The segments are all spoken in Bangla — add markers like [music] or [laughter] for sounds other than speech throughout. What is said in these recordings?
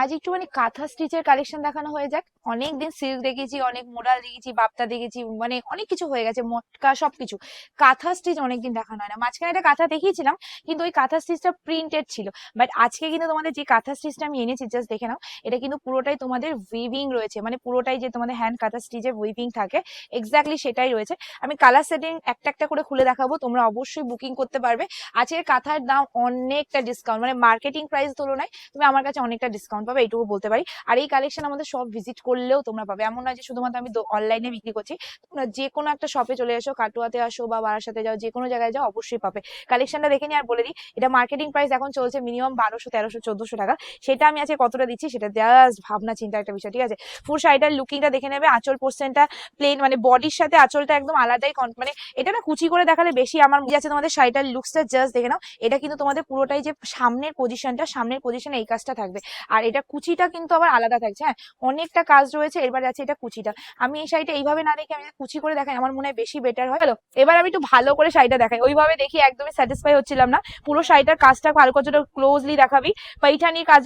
আজ একটুখানি কাঁথা স্টিচের কালেকশন দেখানো হয়ে যাক। অনেকদিন সিল্ক দেখেছি, অনেক মোডাল দেখেছি, বাপ্তা দেখেছি মানে অনেক কিছু হয়ে গেছে, মটকা সবকিছু। কাঁথা স্টিচ অনেকদিন দেখানো হয় না। মাঝখানে একটা কাঁথা দেখিয়েছিলাম, কিন্তু ওই কাঁথা স্টিচটা প্রিন্টেড ছিল। বাট আজকে কিন্তু তোমাদের যে কাঁথা স্টিচটা আমি এনেছি জাস্ট দেখে নাও, এটা কিন্তু পুরোটাই তোমাদের উইভিং রয়েছে। মানে পুরোটাই যে তোমাদের হ্যান্ড কাঁথা স্টিচের উইভিং থাকে এক্স্যাক্টলি সেটাই রয়েছে। আমি কালার সেটিং একটা একটা করে খুলে দেখাবো, তোমরা অবশ্যই বুকিং করতে পারবে। আজকের কাঁথার দাম অনেকটা ডিসকাউন্ট মানে মার্কেটিং প্রাইস তুলনায় তুমি আমার কাছে অনেকটা ডিসকাউন্ট পাবে এইটুকু বলতে পারি। আর এই কালেকশন আমাদের সব ভিজিট করলেও তোমরা পাবে। এমন নয় যে শুধুমাত্র আমি অনলাইনে বিক্রি করছি। তোমরা যে কোনো একটা শপে চলে এসো, কাটুয়াতে আসো বা বারাসাতে যাও, যে কোনো জায়গায় যাও অবশ্যই পাবে। কালেকশনটা দেখে নিই আর বলে দিই, এটা মার্কেটিং প্রাইস এখন চলছে মিনিমাম বারোশো, তেরোশো, চোদ্দশো টাকা। সেটা আমি আজকে কতটা দিচ্ছি সেটা জাস্ট ভাবনা, চিন্তা একটা বিষয়, ঠিক আছে? ফুল শাড়িটার লুকিংটা দেখে নেবে, আঁচল পোর্শনটা প্লেন মানে বডির সাথে আঁচলটা একদম আলাদাই মানে এটা না কুচি করে দেখালে বেশি আমার মনে আছে তোমাদের শাড়িটার লুকসটা জাস্ট দেখে নাও। এটা কিন্তু তোমাদের পুরোটাই যে সামনের পজিশনটা সামনের পজিশনে এই কাজটা থাকবে। আর এটা কুচিটা কিন্তু আবার আলাদা থাকছে। হ্যাঁ অনেকটা কাজ রয়েছে এবার আছে এটা কুচিটা। আমি এই শাড়িটা এইভাবে না দেখে আমি কুচি করে দেখাই, আমার মনে হয় বেশি বেটার হয়। এবার আমি একটু ভালো করে শাড়িটা দেখাই। ওইভাবে দেখি একদমই স্যাটিসফাই হচ্ছিলাম না। পুরো শাড়িটার কাজটা ভালো করে ক্লোজলি দেখাবি। পৈঠানির কাজ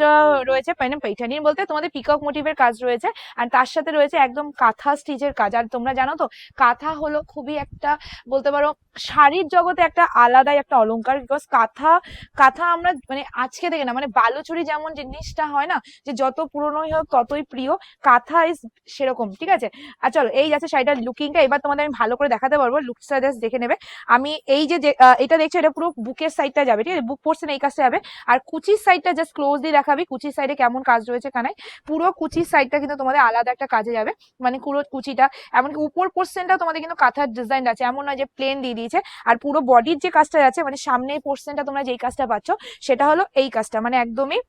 রয়েছে মানে পৈঠানির বলতে তোমাদের পিকক মোটিভের কাজ রয়েছে। আর তার সাথে রয়েছে একদম কাঁথা স্টিচের কাজ। আর তোমরা জানো তো, কাঁথা হলো খুবই একটা, বলতে পারো, শাড়ির জগতে একটা আলাদাই একটা অলংকার। বিকজ কাঁথা কাঁথা আমরা মানে আজকে থেকে না মানে বালুচুরি যেমন জিনিসটা হয় না যে যত পুরনোই হোক, ততই প্রিয়। কাঁথা ইজ সেরকম, ঠিক আছে? আর চলো, এই যাচ্ছে শাড়িটার লুকিংটা এবার তোমাদের আমি ভালো করে দেখাতে পারব লুকসটা জাস্ট দেখে নেবে। আমি এই যে এটা দেখছ, এটা পুরো বুকের সাইডটা যাবে, ঠিক আছে? বুক পোর্শন এই কাজটা যাবে। আর কুচির সাইডটা জাস্ট ক্লোজলি দেখাবি, কুচির সাইডে কেমন কাজ রয়েছে কানায় পুরো কুচির সাইডটা কিন্তু তোমাদের আলাদা একটা কাজে যাবে মানে পুরো কুচিটা। এমনকি উপর পোর্শনটা তোমাদের কিন্তু কাঁথার ডিজাইন আছে। এমন নয় যে প্লেন দিয়ে দিয়েছে। আর পুরো বডির যে কাজটা আছে মানে সামনের পোর্শনটা তোমরা যেই কাজটা পাচ্ছ, সেটা হলো এই কাজটা। মানে একদমই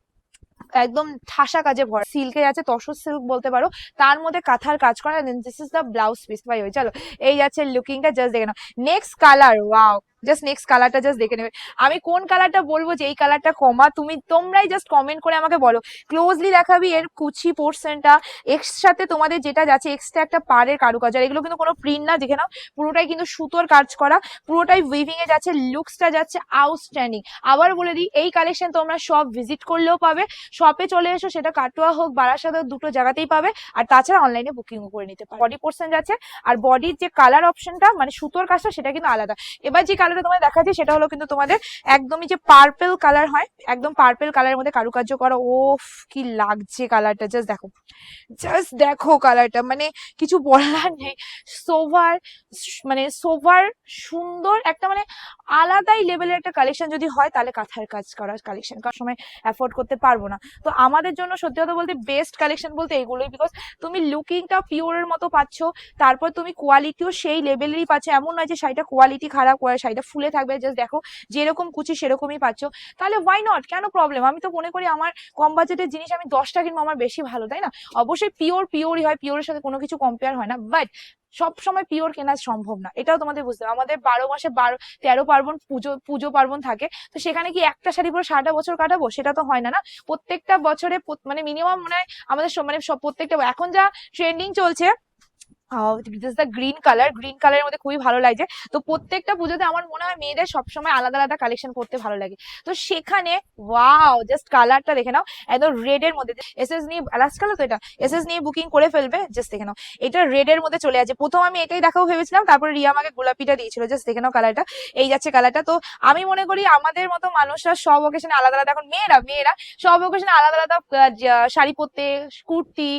একদম ঠাসা কাজে ভরা। সিল্কে আছে, তসর সিল্ক বলতে পারো। তার মধ্যে কাঁথার কাজ করা this is the blouse piece ভাই, ওই, চলো। এই যাচ্ছে লুকিংটা জাস্ট দেখে নাও। Next colour wow just next কালারটা জাস্ট দেখে নেবে। আমি কোন কালারটা বলব যে এই কালারটা কমা, তুমি তোমরাই জাস্ট কমেন্ট করে আমাকে বলো। ক্লোজলি দেখাবি এর কুচি পোর্শনটা এক্স সাথে তোমাদের যেটা যাচ্ছে এক্সট্রা একটা পাড়ের কারুকাজ। আর এগুলো কিন্তু কোনো প্রিন্ট না, দেখে নাও। পুরোটাই কিন্তু সুতোর কাজ করা, পুরোটাই উইভিং এ যাচ্ছে লুকসটা যাচ্ছে আউটস্ট্যান্ডিং আবার বলে দিই, এই কালেকশন তোমরা সব ভিজিট করলেও পাবে। শপে চলে এসো, সেটা কাটোয়া হোক বারাসাত দুটো জায়গাতেই পাবে। আর তাছাড়া অনলাইনে বুকিংও করে নিতে পারো। বডি পোর্শন যাচ্ছে, আর বডির যে কালার অপশনটা মানে সুতোর কাজটা, সেটা কিন্তু আলাদা। এবার যে কালারটা তোমায় দেখাচ্ছি, সেটা হলো কিন্তু তোমাদের একদমই যে পার্পেল কালার হয়, একদম পার্পেল কালারের মধ্যে কারুকার্য করা। ওফ, কি লাগছে কালারটা জাস্ট দেখো। জাস্ট দেখো কালারটা মানে কিছু বলার নেই। সোভার মানে সোভার সুন্দর একটা মানে আলাদাই লেভেলের একটা কালেকশন যদি হয়, তাহলে কাঁথার কাজ করা কালেকশন কার সময় অ্যাফোর্ড করতে পারব না। তো আমাদের জন্য সত্যি কথা বলতে বেস্ট কালেকশন বলতে এইগুলোই বিকজ তুমি লুকিংটা পিওরের মতো পাচ্ছ, তারপর তুমি কোয়ালিটিও সেই লেভেলেরই পাচ্ছ। এমন নয় যে শাড়িটা কোয়ালিটি খারাপ শাড়িটা ফুলে থাকবে জাস্ট দেখো যেরকম কুচি সেরকমই পাচ্ছ। তাহলে ওয়াই নট কেন প্রবলেম আমি তো মনে করি আমার কম বাজেটের জিনিস আমি দশটা কিনবো, আমার বেশি ভালো, তাই না? অবশ্যই পিওর পিওরই হয় পিওরের সাথে কোনো কিছু কম্পেয়ার হয় না বাট সব সময় পিওর কেনা সম্ভব না। এটাও তোমাদের বুঝতে হবে। আমাদের বারো মাসে বারো, তেরো পার্বণ পুজো পুজো পার্বণ থাকে। তো সেখানে কি একটা শাড়ি পরে সারাটা বছর কাটাবো? সেটা তো হয় না না? প্রত্যেকটা বছরে মানে মিনিমাম মনে হয় আমাদের মানে প্রত্যেকটা এখন যা ট্রেন্ডিং চলছে this the green colour green কালারের মধ্যে খুবই ভালো লাগছে তো প্রত্যেকটা পুজোতে আমার মনে হয় মেয়েদের সবসময় আলাদা আলাদা কালেকশন করতে ভালো লাগে। তো সেখানে ওয়াও জাস্ট কালারটা দেখে নাও, একদম রেড এর মধ্যে। এসএস নিয়ে লাস্ট কালার তো এটা? এসএস নিয়ে বুকিং করে ফেলবে জাস্ট দেখে নাও। এটা রেড এর মধ্যে চলে আছে প্রথম আমি এটাই দেখাও ভেবেছিলাম, তারপরে রিয়া আমাকে গোলাপিটা দিয়েছিল। জাস্ট দেখে নাও কালারটা এই যাচ্ছে কালারটা তো আমি মনে করি আমাদের মতো মানুষরা সব ওকেশনে আলাদা আলাদা, এখন মেয়েরা মেয়েরা সব ওকেশনে আলাদা আলাদা শাড়ি পরতে, কুর্তি,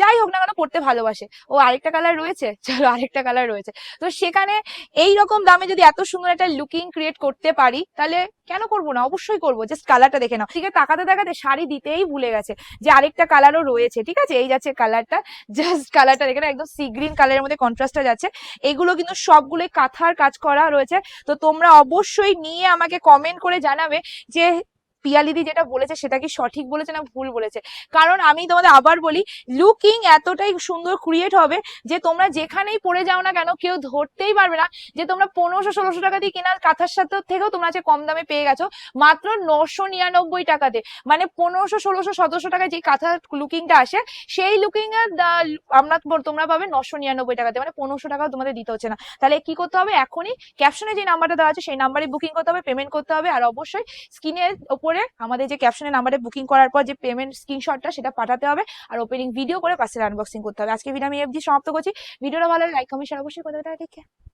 যাই হোক না কেন পরতে ভালোবাসে। ও আরেকটা কালার রয়েছে? [laughs] চলো আরেকটা কালার রয়েছে। তো সেখানে এই রকম দামে যদি এত সুন্দর একটা লুকিং ক্রিয়েট করতে পারি, তাহলে কেন করব না? অবশ্যই করব। জাস্ট কালারটা দেখে নাও। ঠিক আছে তাকাতে তাকাতে শাড়ি দিতেই ভুলে গেছে যে আরেকটা কালারও রয়েছে, ঠিক আছে? এই যাচ্ছে কালারটা জাস্ট কালারটা দেখে একদম সি গ্রিন কালারের মধ্যে কন্ট্রাস্টটা যাচ্ছে। এগুলো কিন্তু সবগুলোই কাঁথার কাজ করা রয়েছে। তো তোমরা অবশ্যই নিয়ে আমাকে কমেন্ট করে জানাবে যে পিয়ালিদি যেটা বলেছে সেটা কি সঠিক বলেছে না ভুল বলেছে? কারণ আমি তোমাদের আবার বলি লুকিং এতটাই সুন্দর ক্রিয়েট হবে যে তোমরা যেখানেই পড়ে যাও না কেন কেউ ধরতেই পারবে না যে তোমরা পনেরোশো, ষোলোশো টাকা দিয়ে কেনার কাঁথার সাথে থেকেও তোমরা যে কম দামে পেয়ে গেছো, মাত্র নশো নিরানব্বই টাকাতে। মানে পনেরোশো, ষোলোশো, সতেরোশো টাকায় যে কাঁথা লুকিংটা আসে, সেই লুকিং এর আমরা তোমরা পাবে নশো নিরানব্বই টাকাতে। মানে পনেরোশো টাকাও তোমাদের দিতে হচ্ছে না। তাহলে কি করতে হবে? এখনই ক্যাপশনে যে নাম্বারটা দেওয়া আছে, সেই নাম্বারে বুকিং করতে হবে পেমেন্ট করতে হবে, আর অবশ্যই স্ক্রিনের ওপরে করে আমাদের যে ক্যাপশনের নাম্বারে বুকিং করার পর যে পেমেন্ট স্ক্রিনশটটা সেটা পাঠাতে হবে আর ওপেনিং ভিডিও করে পাশে আনবক্সিং করতে হবে। আজকে ভিডিও আমি এফ দিয়ে সমাপ্ত করছি। ভিডিওটা ভালো লাইক কমেন্ট শেয়ার অবশ্যই করতে হবে